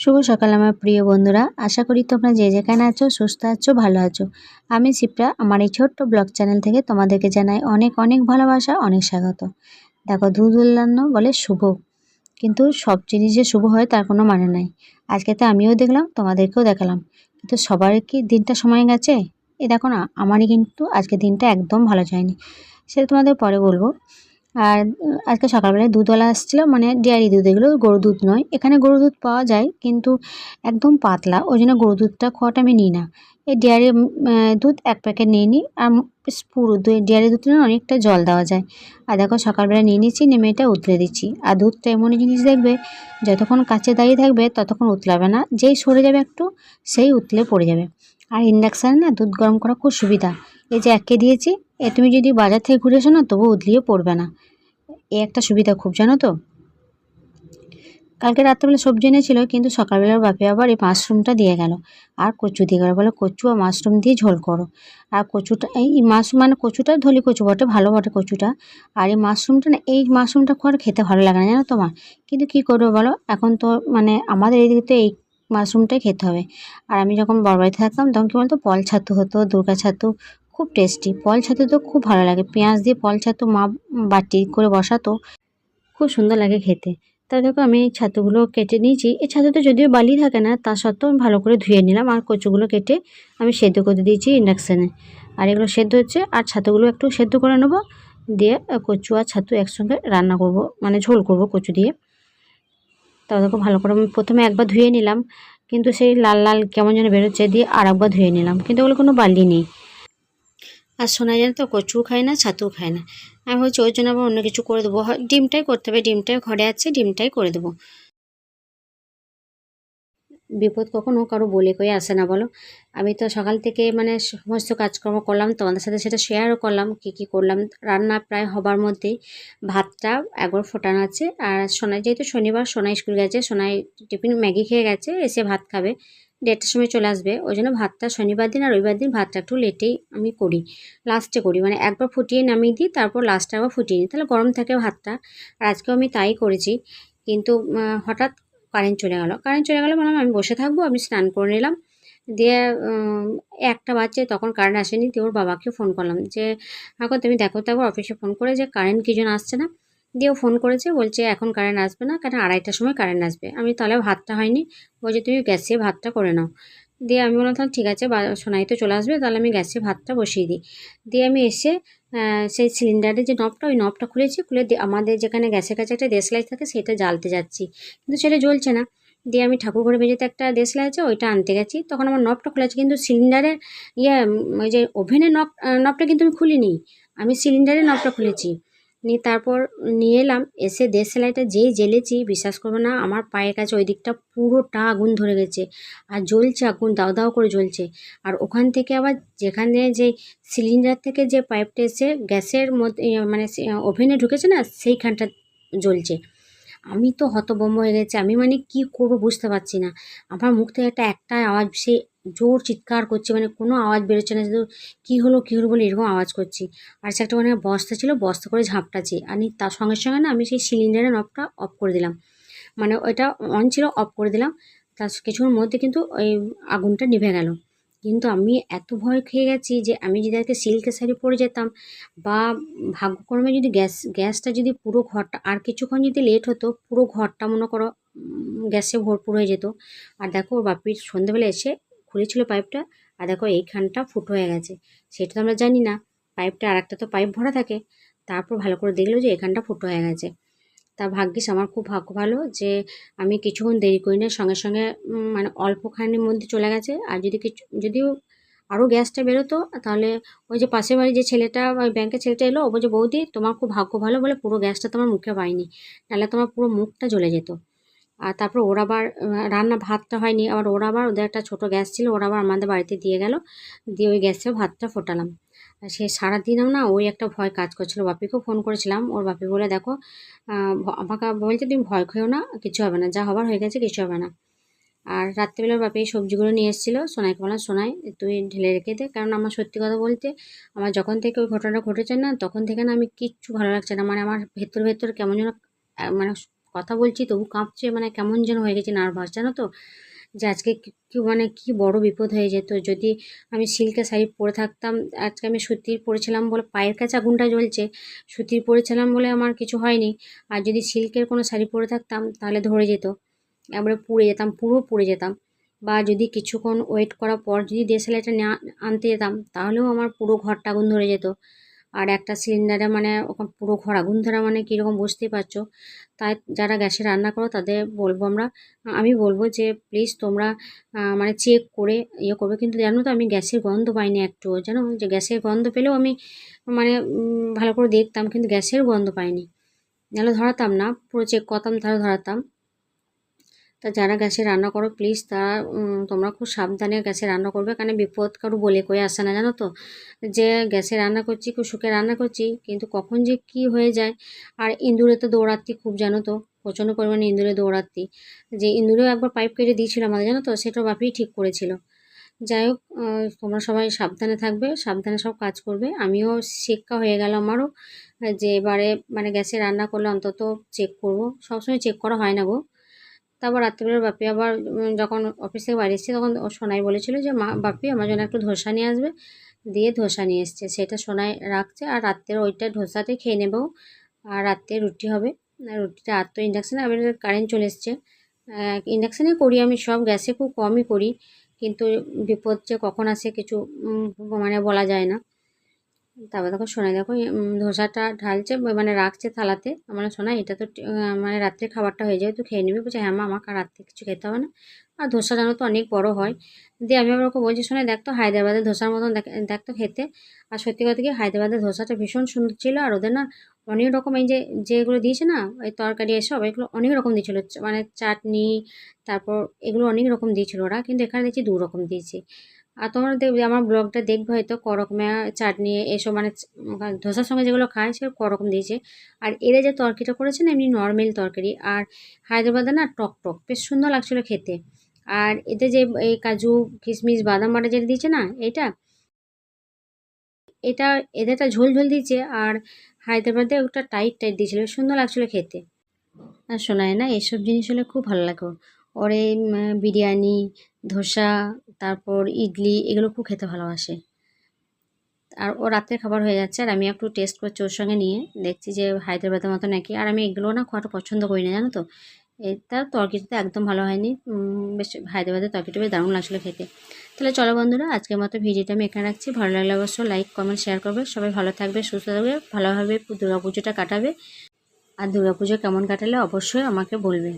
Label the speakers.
Speaker 1: শুভ সকাল আমার প্রিয় বন্ধুরা। আশা করি তোমরা যে যেখানে আছো, সুস্থ আছো, ভালো আছো। আমি শিপ্রা, আমার এই ছোট্ট ব্লগ চ্যানেল থেকে তোমাদেরকে জানাই অনেক অনেক ভালোবাসা, অনেক স্বাগত। দেখো দুধ উল্লান্ন বলে শুভ। কিন্তু সব জিনিস যে শুভ হয় তার কোনো মানে নাই। আজকে তো আমিও দেখলাম, তোমাদেরকেও দেখালাম। কিন্তু সবার কি দিনটা সময় গেছে? এ দেখো না, আমারই কিন্তু আজকে দিনটা একদম ভালো যায়নি। সেটা তোমাদের পরে বলব। আর আজকে সকালবেলায় দুধওয়ালা আসছিল মানে ডেয়ারি দুধ, এগুলো গরু দুধ নয়। এখানে গরু দুধ পাওয়া যায়, কিন্তু একদম পাতলা, ওই জন্য গরু দুধটা খাওয়াটা আমি নিই না। এই ডেয়ারি দুধ এক প্যাকেট নিয়ে নিই, আর পুরো ডেয়ারি দুধটা অনেকটা জল দেওয়া যায়। আর দেখো সকালবেলা নিয়ে নিচ্ছি, নেমে এটা উতলে দিচ্ছি। আর দুধটা এমনই জিনিস দেখবে, যতক্ষণ কাছে দাঁড়িয়ে থাকবে, ততক্ষণ উতলাবে না। যেই সরে যাবে একটু, সেই উতলে পড়ে যাবে। আর ইন্ডাকশানে না দুধ গরম করা খুব সুবিধা। এই যে একে দিয়েছি তুমি যদি বাজার থেকে ঘুরে এসো না, তবু উতলিয়ে পড়বে না। এ একটা সুবিধা খুব, জানো তো? কালকে রাত্রেবেলা সবজি এনেছিল, কিন্তু সকালবেলার বাপে আবার এই মাশরুমটা দিয়ে গেল। আর কচু দিয়ে গেল। বলে, কচু আর মাশরুম দিয়ে ঝোল করো। আর কচুটা, এই মাশরুম মানে কচুটা ধলি কচু বটে, ভালো বটে কচুটা। আর এই মাশরুমটা না, এই মাশরুমটা খুব খেতে ভালো লাগে না, জানো তোমার? কিন্তু কী করবে বলো? এখন তো মানে আমাদের এইদিকে তো এই মাশরুমটাই খেতে হবে। আর আমি যখন বড়বাড়িতে থাকতাম, তখন কী বলতো? পল ছাতু হতো, দুর্গা ছাতু খুব টেস্টি পল ছাতু তো খুব ভালো লাগে। পেঁয়াজ দিয়ে পল ছাতু মা বাটি করে বসাতো, খুব সুন্দর লাগে খেতে। তা দেখো আমি ছাতুগুলো কেটে নিয়েছি। এই ছাতুতে যদিও বালি থাকে না, তা সত্ত্বেও আমি ভালো করে ধুয়ে নিলাম। আর কচুগুলো কেটে আমি সেদ্ধ করে দিয়েছি ইন্ডাকশানে আর এগুলো সেদ্ধ হচ্ছে, আর ছাতুগুলো একটু সেদ্ধ করে নেব। দিয়ে কচু আর ছাতু একসঙ্গে রান্না করব মানে ঝোল করব কচু দিয়ে। তা দেখো ভালো করে আমি প্রথমে একবার ধুয়ে নিলাম। কিন্তু সেই লাল লাল কেমন যেন বেরোচ্ছে, দিয়ে আর একবার ধুয়ে নিলাম। কিন্তু ওগুলো কোনো বালি নেই। আর শোনা যায় তো কচু খায় না ছাতু খায় না। আমি বলছি ওই জন্য আবার অন্য কিছু করে দেবো। ডিমটাই করতে হবে, ডিমটাই ঘরে আছে, ডিমটাই করে দেবো। বিপদ কখনো কারও বলে কয়ে আসে না, বলো? আমি তো সকাল থেকে মানে সমস্ত কাজকর্ম করলাম, তোমাদের সাথে সেটা শেয়ারও করলাম, কি কি করলাম। রান্না প্রায় হবার মধ্যেই ভাতটা একবার ফোটানো আছে, আর সোনাই যেহেতু শনিবার সোনাই স্কুল গেছে সোনাই টিফিন ম্যাগি খেয়ে গেছে, এসে ভাত খাবে, দেড়টার সময় চলে আসবে, ওই জন্য ভাতটা শনিবার দিন আর রবিবার দিন ভাতটা একটু লেটেই আমি করি লাস্টে করি মানে একবার ফুটিয়ে নামিয়ে দিই, তারপর লাস্টে আবার ফুটিয়ে নিই, তাহলে গরম থাকে ভাতটা, আর আজকেও আমি তাই করেছি, কিন্তু হঠাৎ কারেন্ট চলে গেল। কারেন্ট চলে গেলো বললাম, আমি বসে থাকব, আমি স্নান করে নিলাম। দিয়ে একটা বাচ্চা তখন কারেন্ট আসেনি, দিয়ে ওর বাবাকে ফোন করলাম যে এখন তুমি দেখো তো অফিসে ফোন করে যে কারেন্ট কী আসছে না? দিয়ে ফোন করেছে, বলছে, এখন কারেন্ট আসবে না, কেন আড়াইটার সময় কারেন্ট আসবে? আমি, তাহলে ভাতটা হয়নি। বলছে, তুমি গ্যাসে ভাতটা করে নাও। দিয়ে আমি বললাম ঠিক আছে সোনাই তো চলে আসবে, তাহলে আমি গ্যাসে ভাতটা বসিয়ে দিই। দিয়ে আমি এসে সেই সিলিন্ডারের যে নবটা, ওই নবটা খুলেছি, খুলে আমাদের যেখানে গ্যাসের কাছে একটা দেশলাই থাকে, সেটা জ্বালতে যাচ্ছি। কিন্তু সেটা জ্বলছে না। দিয়ে আমি ঠাকুর ঘরে মেঝেতে একটা দেশলাই আছে, ওইটা আনতে গেছি। তখন আমার নবটা খোলা আছে, কিন্তু সিলিন্ডারের ইয়ে ওই যে ওভেনের নব নবটা কিন্তু আমি খুলিনি। আমি সিলিন্ডারের নবটা খুলেছি। নিয়ে তারপর নিয়ে এলাম। এসে দেশ সেলাইটা যেই জ্বেলেছি বিশ্বাস করব না, আমার পায়ের কাছে ওই দিকটা পুরোটা আগুন ধরে গেছে। আর জ্বলছে আগুন, দাও দাও করে জ্বলছে। আর ওখান থেকে আবার যেখানে যে সিলিন্ডার থেকে যে পাইপটা এসে গ্যাসের মধ্যে মানে ওভেনে ঢুকেছে না, সেইখানটা জ্বলছে। আমি তো হতভম্ব হয়ে গেছে, আমি মানে কি করব বুঝতে পারছি না। আমার মুখ থেকে একটা একটা আওয়াজ, সে জোর চিৎকার করছে মানে কোনো আওয়াজ বেরোচ্ছে না, শুধু কী হলো কী হলো বলে এরকম আওয়াজ করছি। আর সে একটা মানে বস্তা ছিল, বস্তা করে ঝাপটাছি আর তার সঙ্গে সঙ্গে না আমি সেই সিলিন্ডারের নবটা অফ করে দিলাম। মানে ওইটা অন ছিল অফ করে দিলাম। তার কিছুক্ষণের মধ্যে কিন্তু ওই আগুনটা নিভে গেল। কিন্তু আমি এত ভয় খেয়ে গেছি যে আমি যদি আজকে সিল্কের শাড়ি পরে যেতাম বা ভাগ্যক্রমে যদি গ্যাস, গ্যাসটা যদি পুরো ঘরটা, আর কিছুক্ষণ যদি লেট হতো, পুরো ঘরটা মনে করো গ্যাসে ভরপুর হয়ে যেত। আর দেখো ওর বাপির সন্ধ্যেবেলা এসে খুলেছিল পাইপটা, আর দেখো এইখানটা ফুটো হয়ে গেছে। সেটা তো আমরা জানি না, পাইপটা আর একটা তো পাইপ ভরা থাকে। তারপর ভালো করে দেখল যে এখানটা ফুটো হয়ে গেছে। তা ভাগ্যিস আমার খুব ভাগ্য ভালো যে আমি কিছুক্ষণ দেরি করি না সঙ্গে সঙ্গে মানে অল্পখানির মধ্যে চলে গেছে। আর যদি কিছু, যদিও আরও গ্যাসটা বেরোতো, তাহলে ওই যে পাশের বাড়ির যে ছেলেটা, ওই ব্যাংকের ছেলেটা এলো, ও বলছে, বৌদি, তোমার খুব ভাগ্য ভালো বলে পুরো গ্যাসটা তোমার মুখে পায়নি নাহলে তোমার পুরো মুখটা জ্বলে যেত। আর তারপর ওরা আবার রান্না ভাতটা হয়নি। আবার ওরা আবার ওদের একটা ছোটো গ্যাস ছিল, ওরা আবার আমাদের বাড়িতে দিয়ে গেল। দিয়ে ওই গ্যাসেও ভাতটা ফোটালাম। সে সারাদিনও না ওই একটা ভয় কাজ করছিল। বাপিকেও ফোন করেছিলাম। ওর বাপি বলে, দেখো আমাকে বলছে তুমি ভয় খেও না, কিছু হবে না। যা হবার হয়ে গেছে, কিছু হবে না। আর রাত্রিবেলা বাপি সবজিগুলো নিয়ে এসেছিল। সোনাইকে বললাম সোনাই, তুই ঢেলে রেখে দে। কারণ আমার সত্যি কথা বলতে, আমার যখন থেকে ওই ঘটনাটা ঘটেছে না, তখন থেকে না আমি কিচ্ছু ভালো লাগছে না। মানে আমার ভেতর ভেতর কেমন যেন মানে কথা বলছি, তবু কাঁপছে মানে কেমন যেন হয়ে গেছে নার্ভাস জানো তো? যে আজকে কি- মানে কি বড় বিপদ হয়ে যেত। যদি আমি সিল্কের শাড়ি পরে থাকতাম, আজকে আমি সুতির পরেছিলাম বলে পায়ের কাছে আগুনটা জ্বলছে, সুতির পরেছিলাম বলে আমার কিছু হয়নি। আর যদি সিল্কের কোনো শাড়ি পরে থাকতাম, তাহলে ধরে যেত। একবারে পুড়ে যেতাম, পুরো পুড়ে যেতাম। বা যদি কিছুক্ষণ ওয়েট করার পর যদি ডিএসএলআরটা না আনতে যেতাম, তাহলেও আমার পুরো ঘরটা আগুন ধরে যেত। আর একটা সিলিন্ডারে মানে ওখান পুরো ঘর আগুন ধরা মানে কীরকম বুঝতেই পারছ। তাই যারা গ্যাসে রান্না করো তাদের বলব আমরা, আমি বলব যে প্লিজ তোমরা মানে চেক করে ইয়ে করবে। কিন্তু জানো তো আমি গ্যাসের গন্ধ পাইনি একটুও জানো? যে গ্যাসের গন্ধ পেলেও আমি মানে ভালো করে দেখতাম, কিন্তু গ্যাসের গন্ধ পাইনি। নাহলে ধরাতাম না, পুরো চেক করতাম, তাহলে ধরাতাম। তা যারা গ্যাসে রান্না করো প্লিজ তারা তোমরা খুব সাবধানে গ্যাসে রান্না করবে। কারণ বিপদ কারও বলে কয়ে আসে না, জানো তো? যে গ্যাসে রান্না করছি, খুব সুখে রান্না করছি, কিন্তু কখন যে কি হয়ে যায়। আর ইঁদুরে তো দৌড়াত্তি খুব, জানো তো? প্রচণ্ড পরিমাণে ইঁদুরে দৌড়াত্তি যে ইঁদুরেও একবার পাইপ কেটে দিয়েছিল আমাদের, জানো তো? সেটা বাপিই ঠিক করেছিল। যাই হোক তোমরা সবাই সাবধানে থাকবে, সাবধানে সব কাজ করবে। আমিও শিক্ষা হয়ে গেল আমারও যে এবারে মানে গ্যাসে রান্না করলে অন্তত চেক করব। সবসময় চেক করা হয় না গো। তারপর রাত্রিবেলা বাপি আবার যখন অফিস থেকে বাড়ি এসেছি তখন সোনাই বলেছিল যে, মা, বাপি আমার জন্য একটু ধোসা নিয়ে আসবে। দিয়ে ধোসা নিয়ে এসছে। সেটা সোনাই রাখছে আর রাত্রের ওইটা ধোসাতে খেয়ে নেব। আর রাত্রে রুটি হবে। রুটিটা আর তো ইন্ডাকশানে আবার কারেন্ট চলে এসছে। ইন্ডাকশানে করি আমি সব গ্যাসে খুব কমই করি। কিন্তু বিপদ যে কখন আসে কিছু মানে বলা যায় না। তারপর দেখো সোনাই দেখো ধোসাটা ঢালছে মানে রাখছে থালাতে। আমার সোনা এটা তো মানে রাত্রে খাবারটা হয়ে যায় তুই খেয়ে নিবি। বলছে হ্যাঁ মা, আমাকে রাত্রে কিছু খেতে হবে না। আর ধোসা জানো তো অনেক বড় হয়। দিয়ে আমি আবার ওকে বলছি শোনাই দেখ তো, হায়দ্রাবাদের ধোসার মতন দেখ দেখ তো খেতে। আর সত্যি কথা কি, হায়দ্রাবাদের ধোসাটা ভীষণ সুন্দর ছিল, আর ওদের না অনেক রকম এই যে, যেগুলো দিয়েছে না ওই তরকারি এসব, এগুলো অনেক রকম দিয়েছিল। মানে চাটনি, তারপর এগুলো অনেক রকম দিয়েছিল ওরা, কিন্তু এখানে দেখছি দু রকম দিয়েছে। আর তোমরা দেখবে আমার ব্লগটা দেখবে হয়তো ক রকমের চাটনি, এসব মানে ধোসার সঙ্গে যেগুলো খায় সে ক রকম দিয়েছে। আর এরা যে তরকারিটা করেছে না, এমনি নর্মাল তরকারি। আর হায়দ্রাবাদে না টক টক, বেশ সুন্দর লাগছিল খেতে। আর এতে যে এই কাজু, কিশমিশ, বাদাম বাটা যেটা দিয়েছে না, এটা এটা এদেরটা ঝোল ঝোল দিয়েছে। আর হায়দ্রাবাদে ওটা টাইট টাইট দিয়েছিল সুন্দর লাগছিল খেতে। আর শোনায় না, এসব জিনিস হলে খুব ভালো লাগে ওর। ওর এই বিরিয়ানি, ধোসা তারপর ইডলি, এগুলো খুব খেতে ভালোবাসে। আর ও রাতের খাবার হয়ে যাচ্ছে, আর আমি একটু টেস্ট করছি ওর সঙ্গে নিয়ে। দেখছি যে হায়দ্রাবাদের মতো নাকি, আর আমি এগুলো না একটা পছন্দ করি না, জানো তো? এটা তরকারিটা একদম ভালো হয়নি। বেশ হায়দ্রাবাদের তরকারিটা বেশ দারুণ লাগছিল খেতে। তাহলে চলো বন্ধুরা, আজকের মতো ভিডিওটা আমি এখানে রাখছি। ভালো লাগলে অবশ্যই লাইক কমেন্ট শেয়ার করবে। সবাই ভালো থাকবে, সুস্থ থাকবে, ভালোভাবে দুর্গা পুজোটা কাটাবে। আর দুর্গা পুজো কেমন কাটালে অবশ্যই আমাকে বলবে।